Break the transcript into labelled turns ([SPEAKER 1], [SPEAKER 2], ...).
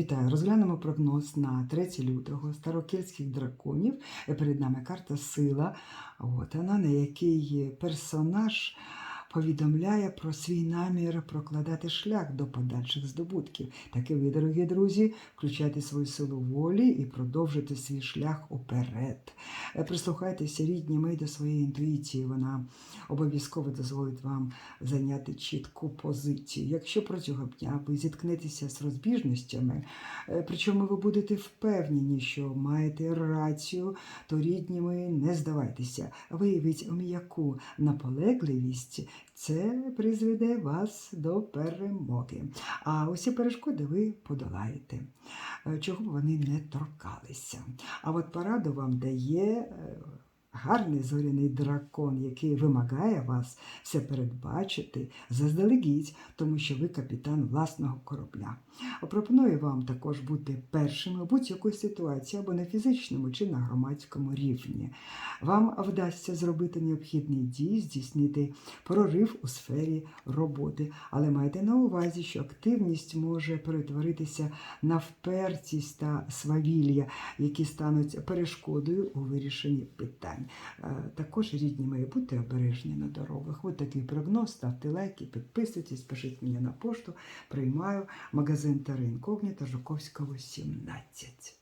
[SPEAKER 1] Вітаю, розглянемо прогноз на 3 лютого старокельських драконів. Перед нами карта Сила. От вона, на який персонаж повідомляє про свій намір прокладати шлях до подальших здобутків. Так ви, дорогі друзі, включайте свою силу волі і продовжуйте свій шлях уперед. Е, Прислухайтеся рідні ми до своєї інтуїції. Вона обов'язково дозволить вам зайняти чітку позицію. Якщо протягом дня ви зіткнетеся з розбіжностями, е, причому ви будете впевнені, що маєте рацію, то рідні ми не здавайтеся. Виявіть м'яку наполегливість, це призведе вас до перемоги. А усі перешкоди ви подолаєте, е, чого б вони не торкалися. А от пораду вам дає. Гарний зоряний дракон, який вимагає вас все передбачити заздалегідь, тому що ви капітан власного корабля. Пропоную вам також бути першими у будь-якій ситуації або на фізичному чи на громадському рівні. Вам вдасться зробити необхідні дії, здійснити прорив у сфері роботи, але майте на увазі, що активність може перетворитися на впертість та свавілля, які стануть перешкодою у вирішенні питань. Е, Також рідні мої, будьте обережні на дорогах. Ось такий прогноз, ставте лайки, підписуйтесь, пишіть мені на пошту. Приймаю магазин Тари Інкогніта Жуковського, 17.